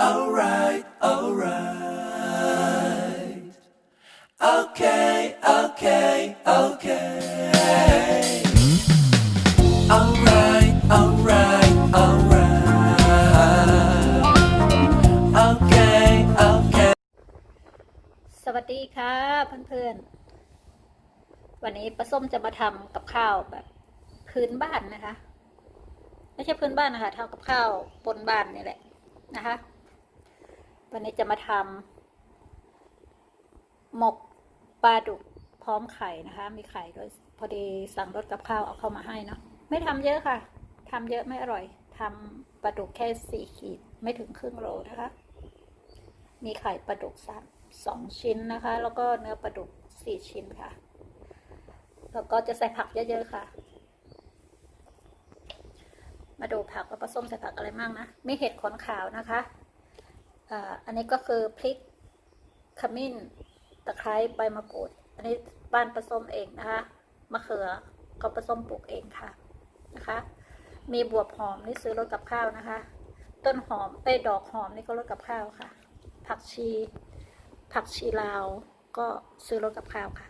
alright, alright. Okay, okay, okay. Alright, alright, alright. Okay, okay. สวัสดีค่ะเพื่อนๆ วันนี้ป้าส้มจะมาทำกับข้าวแบบพื้นบ้านนะคะ ไม่ใช่พื้นบ้านนะคะทำกับข้าวบนบ้านนี่แหละนะคะ วันนี้จะมาทำหมกปลาดุกพร้อมไข่นะคะ มีไข่ด้วยพอดีสั่งรถกับข้าวเอาเข้ามาให้เนาะไม่ทำเยอะค่ะทำเยอะไม่อร่อยทำปลาดุกแค่สี่ขีดไม่ถึงครึ่งโลนะคะ มีไข่ปลาดุกสามสองชิ้นนะคะ แล้วก็เนื้อปลาดุกสี่ชิ้นค่ะ แล้วก็จะใส่ผักเยอะๆค่ะ มาดูผักว่าผสมใส่ผักอะไรมั่งนะ มีเห็ดขนขาวนะคะ อันนี้ก็คือพริกขมิ้น ตะไคร้ใบมะกรูด อันนี้บ้านผสมเองนะคะมะเขือก็ผสมปลูกเองค่ะนะคะ มีบวบหอมนี่ซื้อรถกับข้าวนะคะ ต้นหอมเอ้ดอกหอมนี่ก็รถกับข้าวค่ะ ผักชี ผักชีลาวก็ซื้อรถกับข้าวค่ะ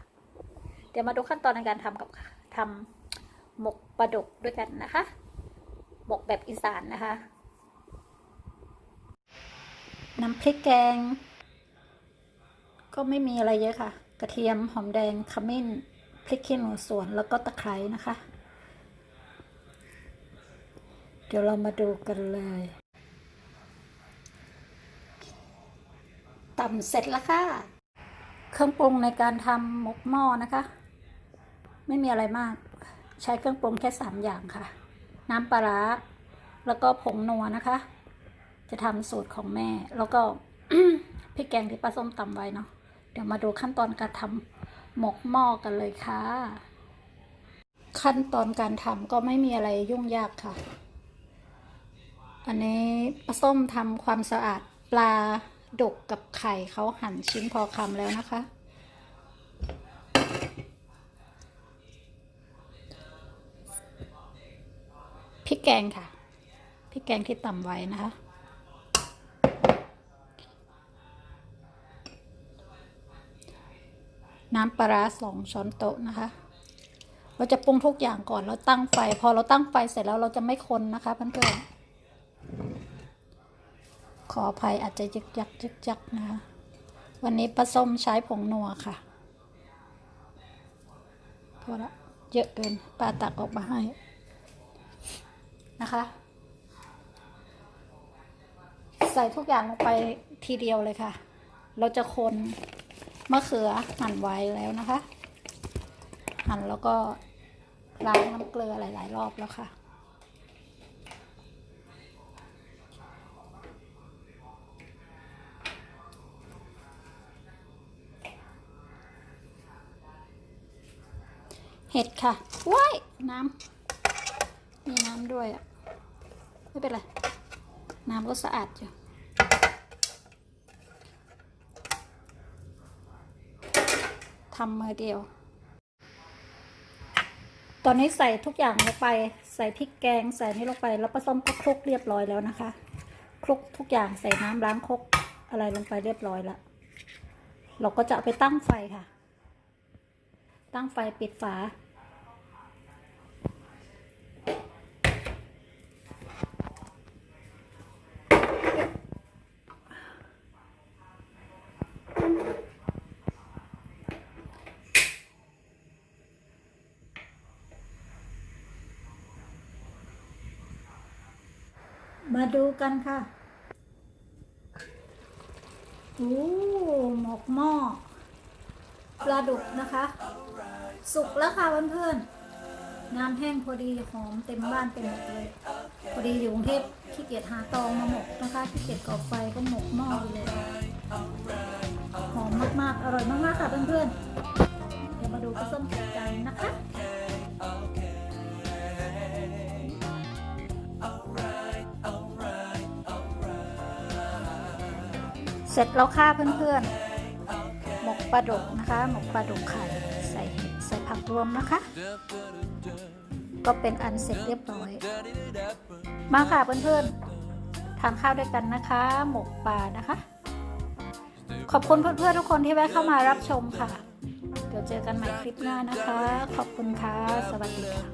เดี๋ยวมาดูขั้นตอนในการทำกับทำหมกปลาดุกด้วยกันนะคะ หมกแบบอีสานนะคะ น้ำพริกแกง ก็ไม่มีอะไรเยอะค่ะ กระเทียมหอมแดงขมิ้นพริกขี้หนูสวนแล้วก็ตะไคร้นะคะ เดี๋ยวเรามาดูกันเลยตำเสร็จแล้วค่ะ เครื่องปรุงในการทำหมกหม้อนะคะ ไม่มีอะไรมาก ใช้เครื่องปรุงแค่สามอย่างค่ะ น้ำปลาร้าแล้วก็ผงนัวนะคะ จะทำสูตรของแม่ แล้วก็พริกแกงที่ป้าส้มตำไว้เนาะเดี๋ยวมาดูขั้นตอนการทำหมกหม้อกันเลยค่ะ ขั้นตอนการทำก็ไม่มีอะไรยุ่งยากค่ะ อันนี้ป้าส้มทำความสะอาดปลาดกกับไข่เขาหั่นชิ้นพอคำแล้วนะคะ พริกแกงค่ะ พริกแกงที่ตำไว้นะคะ น้ำปลาสองช้อนโต๊ะนะคะ เราจะปรุงทุกอย่างก่อนเราตั้งไฟ พอเราตั้งไฟเสร็จแล้วเราจะไม่คนนะคะเพื่อนๆขออภัยอาจจะยึกยักยึกยักนะคะวันนี้ปลาส้มใช้ผงนัวค่ะพอละเยอะเกินปลาตักออกมาให้นะคะ ใส่ทุกอย่างลงไปทีเดียวเลยค่ะ เราจะคน มะเขือหั่นไว้แล้วนะคะ หั่นแล้วก็ล้างน้ำเกลือหลาย ๆ รอบแล้วค่ะ เห็ดค่ะว้ายน้ำมีน้ำด้วยอะ ไม่เป็นไร น้ำก็สะอาดอยู่ ทำมือเดียว ตอนนี้ใส่ทุกอย่างลงไป ใส่พริกแกง ใส่นี่ลงไป แล้วผสมก็คลุกเรียบร้อยแล้วนะคะ คลุกทุกอย่างใส่น้ำล้างคกอะไรลงไปเรียบร้อยแล้วเราก็จะไปตั้งไฟค่ะ ตั้งไฟปิดฝา มาดูกันค่ะโอ้หมกหม้อปลาดุกนะคะ สุกแล้วค่ะเพื่อนๆน้ำแห้งพอดีหอมเต็มบ้านเต็มหมดเลยพอดีอยู่กรุงเทพขี้เกียจหาตองมาหมกนะคะขี้เกียจก่อไฟก็หมกหม้อเลยหอมมากๆ อร่อยมากๆค่ะเพื่อนๆเดี๋ยวมาดูปลาส้มกันนะคะ เสร็จแล้วค่ะเพื่อนๆ หมกปลาดุกนะคะ หมกปลาดุกไข่ใส่ใส่ผักรวมนะคะ ก็เป็นอันเสร็จเรียบร้อย มาค่ะเพื่อนๆ ทานข้าวด้วยกันนะคะ หมกปลานะคะ ขอบคุณเพื่อนๆทุกคนที่แวะเข้ามารับชมค่ะ เดี๋ยวเจอกันใหม่คลิปหน้านะคะ ขอบคุณค่ะ สวัสดีค่ะ